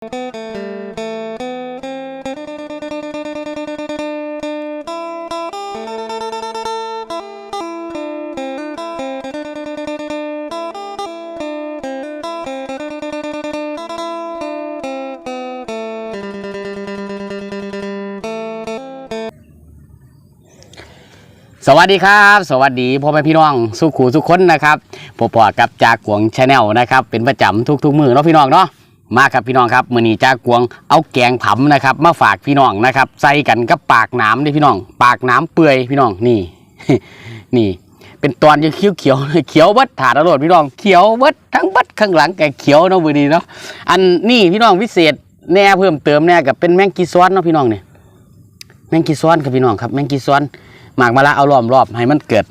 สวัสดีครับ สวัสดีพ่อแม่พี่น้องสุขูสุขคนนะครับพบปะกับจากกวงชาแนลนะครับ เป็นประจำทุกๆมือเนาะพี่น้องเนาะ มาครับพี่น้องครับมือนี้จากวงเอาแกงผำนะครับ มาฝากพี่น้องนะครับ ใส่กันกับปากน้ำนี่พี่น้อง ปากน้ำเปื่อยพี่น้องนี่ นี่ เป็นตอนยังเขียวเขียวเขียวบดถาดอรดพี่น้องเขียวบดทั้งบดข้างหลังแกเขียวเนาะมือนีเนาะอันนี่พี่น้องพิเศษแน่เพิ่มเติมแน่กับเป็นแมงกีซ้อนเนาะพี่น้องเนี่ยแมงกีซ้อนครับพี่น้องครับแมงกีซ้อนหมากมะละเอาล้อมรอบให้มันเกิด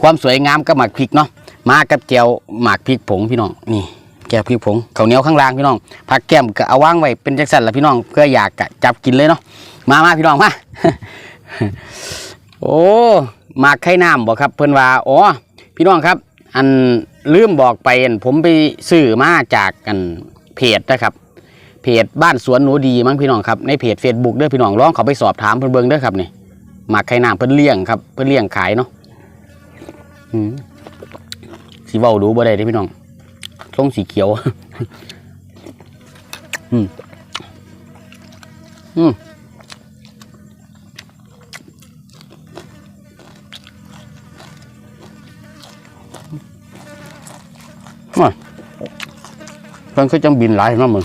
ความสวยงามกับหมากพริกเนาะมากับแก้วหมากพริกผงพี่น้องนี่ แก้วพริกผงข้าวเหนียวข้างล่างพี่น้องผักแก้มก็เอาว่างไว้เป็นจังสันละพี่น้องเพื่ออยากกะจับกินเลยเนาะมามาพี่น้องมาโอ้มากไข่น้ำบอกครับเพิ่อนว่าอ๋อพี่น้องครับ อันลืมบอกไปอันผมไปซื้อมาจากกันเพจนะครับ เพจบ้านสวนหนูดีมั้งพี่น้องครับในเพจ Facebook เด้อพี่น้องลองเขาไปสอบถามเพิ่อนเบิ่งเด้อครับนี่หมักไข่น้ำเพิ่นเลี้ยงครับ เพิ่นเลี้ยงขายเนาะสีเว้าดูบ่ได้เด้พี่น้อง ทรงสีเขียว อืม อืมมาเพิ่นคือจังบินหลายนะมึง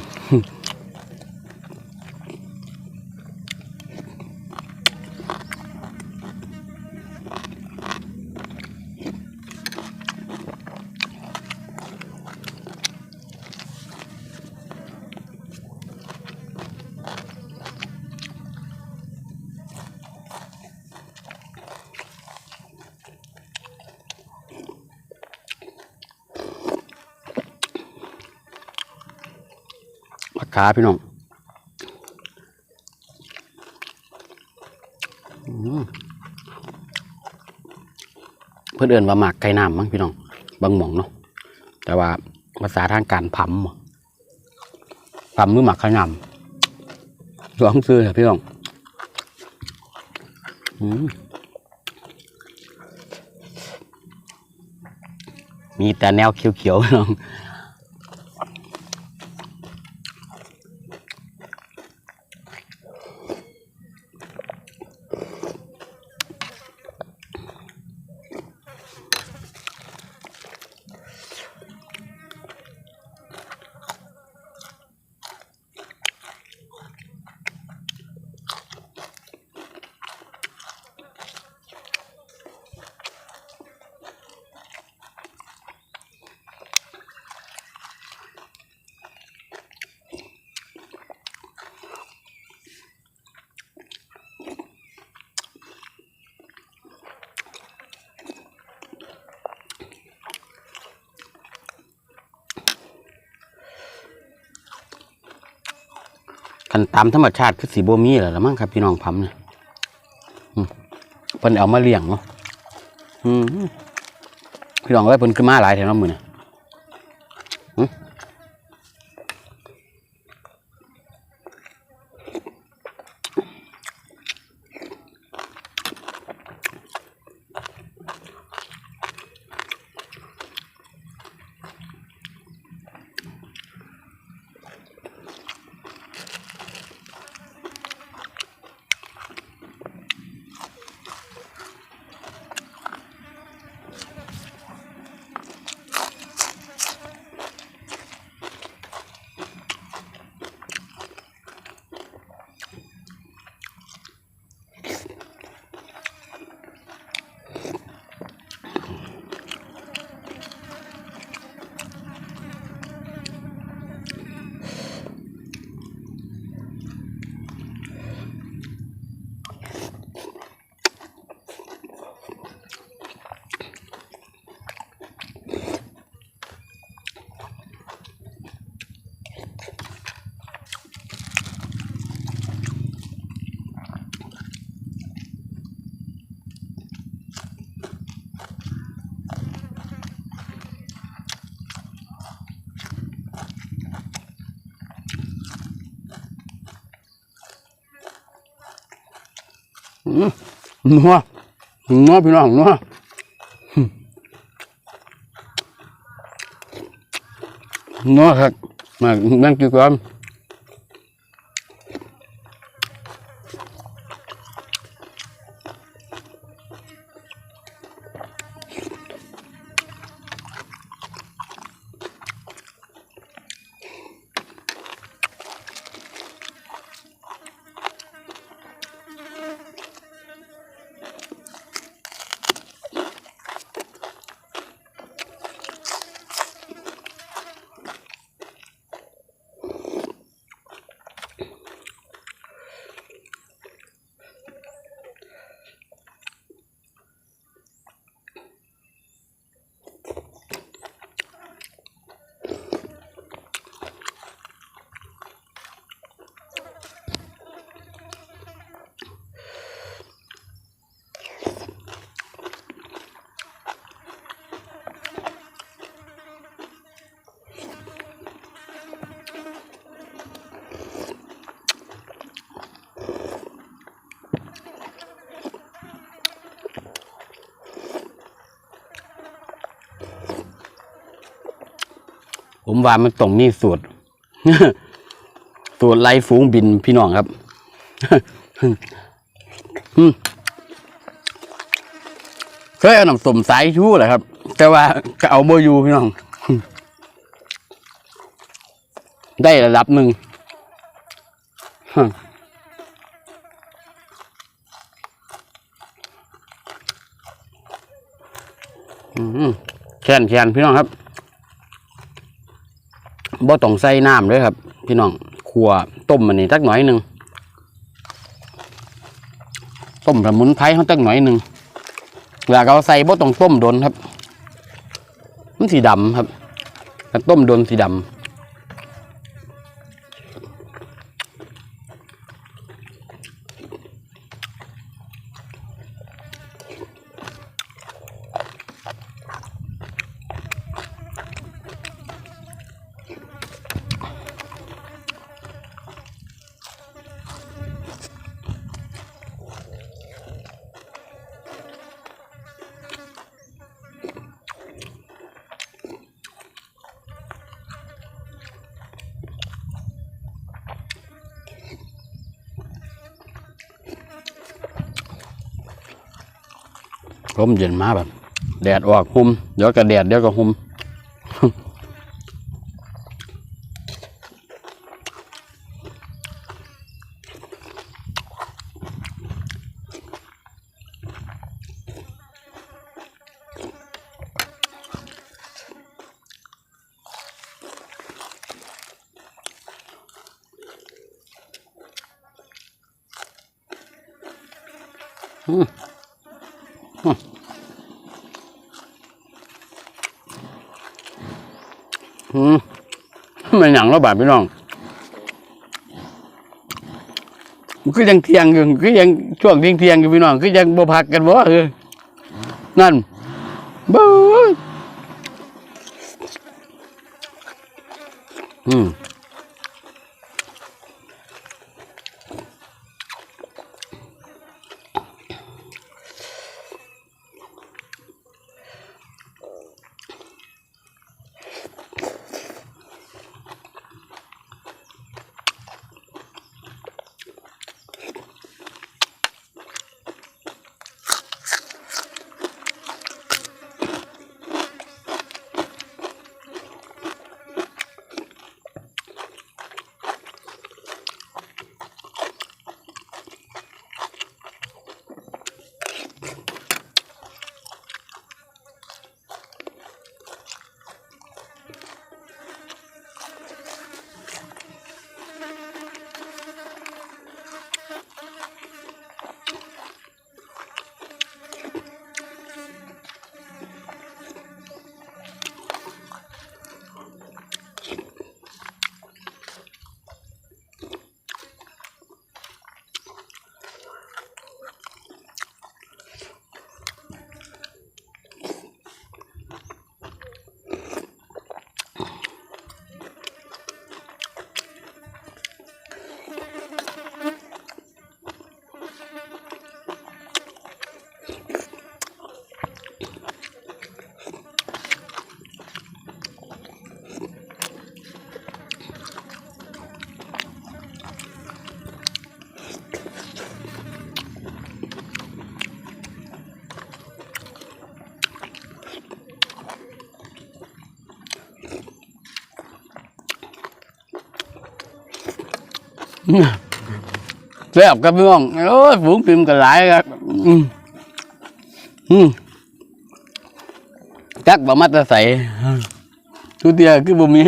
ผักขาพี่น้องเพื่อนเอื่นว่าหมากไก่น้ำมั้งพี่น้องบางหม่องเนาะแต่ว่าภาษาทางการผำบ่ผำมือหมากไก่น้ำร้องซื้อเถอะพี่น้องอมมีแต่แนวเขียวๆพี่น้องันตามธรรมชาติคือสีโบมีแหละมั้งครับพี่น้องพัมเนี่ยเพิ่นเอามาเลี้ยงเนาะพี่น้องไว้เพิ่นขึ้นมาหลายแถวน้ำมือเนี่ย นัวนัวพี่น้องนัวนัวครับมานั่งกินก่อน ผมว่ามันต้องมีสูตรสูตรไล่ฝูงบินพี่น้องครับเคยเอาหน้ำส้มสายชู้แหละครับ แต่ว่าก็เอาโมยูพี่น้อง ได้ระดับหนึ่งแคนแคนพี่น้องครับ บ่ต้องใส่น้ำเลยครับ พี่น้องขัวต้มมันนี่สักหน่อยหนึ่งต้มสมุนไพรเขาสักหน่อยหนึ่งเวลาเราใส่บ่ต้องต้มโดนครับ มันสีดำครับต้มโดนสีดำ ร่มเย็นมาแบบแดดออกหุมเดี๋ยวก็แดดเดี๋ยวก็หุมอื มันหยังแล้วบาดพี่น้องมันก็ยังเที่ยงอยู่ก็ยังช่วงเที่ยงเที่ยงอยู่พี่น้องก็ยังบ่พักกันบ่เออนั่นบ้อืม แซ่บครับพี่น้องโอ้ยฝูงพิมพ์กันหลายครับ อืมอืมจักบ่มาแตะใส่ทุเตียคือบ่มี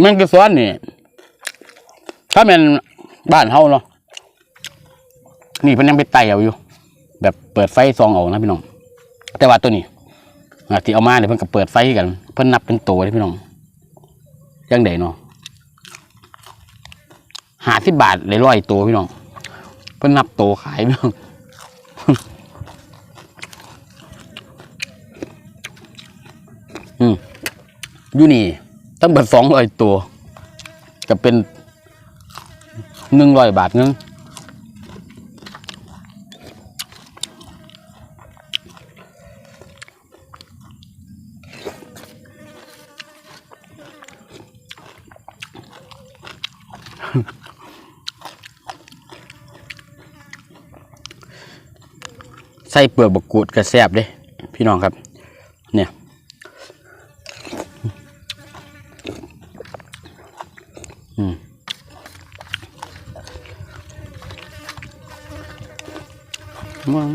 แมันก็ซ้อนนี่ ถ้าเป็นบ้านเฮาเนาะนี่เพิ่นยังไปไต่เอาอยู่ แบบเปิดไฟซองเอานะพี่น้อง แต่ว่าตัวนี้ ที่เอามาเนี่ยเพิ่นก็เปิดไฟกัน เพิ่นนับเป็นตัวเลยพี่น้องยังไดเนาะหาสิบบาทเลยร้อยตัวพี่น้อง เพิ่นนับตัวขายพี่น้องอืมอยู่นี่ตั้งเบิดสองร้อยตัวจะเป็นหนึ่งร้อยบาทนึง ส่เปลือกบกกูดกระแซบเด้ พี่น้องครับ เนี่ยอืมมัง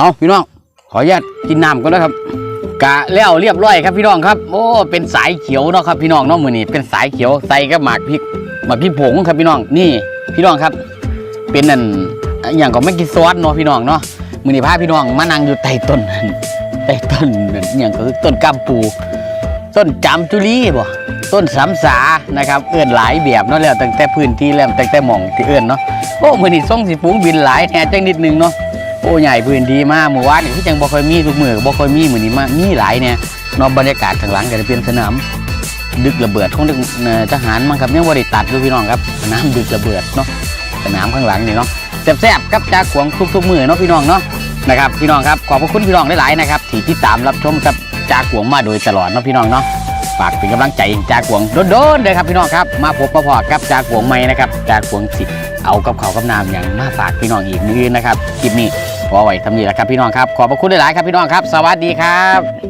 เอาพี่น้องขออนุญาตกินน้ำก่อนนะครับ กะแล้วเรียบร้อยครับพี่น้องครับ โอ้เป็นสายเขียวเนาะครับพี่น้องเนาะมือนี้เป็นสายเขียวใส่กับหมากพริกหมากพริกผงครับพี่น้องนี่พี่น้องครับ เป็นนั่นอย่างก็ไม่กินซอสเนาะพี่น้องเนาะมือนี้พาพี่น้องมานั่งอยู่ใต้ต้นนั่นใต้ต้นนั่นอย่างก็คือต้นกัมปู ต้นจามจุลีบ่ต้นสามสานะครับเอื้อนหลายแบบเนาะแล้วตั้งแต่พื้นที่แล้วตั้งแต่หม่องที่เอื้อนเนาะโอ้มือนี้ส่งสิฝูงบินหลายแหน่จังนิดนึงเนาะ โอ้ใหญ่พื้นที่มากเมื่อวานนี่ที่จังบ่ค่อยมีทุกมือบ่ค่อยมีมือนี้มากมีหลายเนี่ยนอกบรรยากาศข้างหลังก็จะเป็นสนามดึกระเบิดของเอ่อทหารมั้งครับยังบ่ได้ตัดด้วยพี่น้องครับสนามดึกระเบิดเนาะสนามข้างหลังนี่เนาะแซ่บๆครับจากขวงทุกๆมือเนาะพี่น้องเนาะนะครับพี่น้องครับขอบพระคุณพี่น้องหลายๆนะครับที่ติดตามรับชมกับจากขวงมาโดยตลอดเนาะพี่น้องเนาะฝากเป็นกำลังใจจากขวงโดนๆเลยครับพี่น้องครับมาพบมาพอกับจากขวงใหม่นะครับจากขวงสิเอากับเขากับน้ำอย่างมาฝากพี่น้องอีกมื้ออื่นนะครับคลิปนี้ พอไว้ทำนี้แหละครับพี่น้องครับ ขอบพระคุณหลายๆครับพี่น้องครับ สวัสดีครับ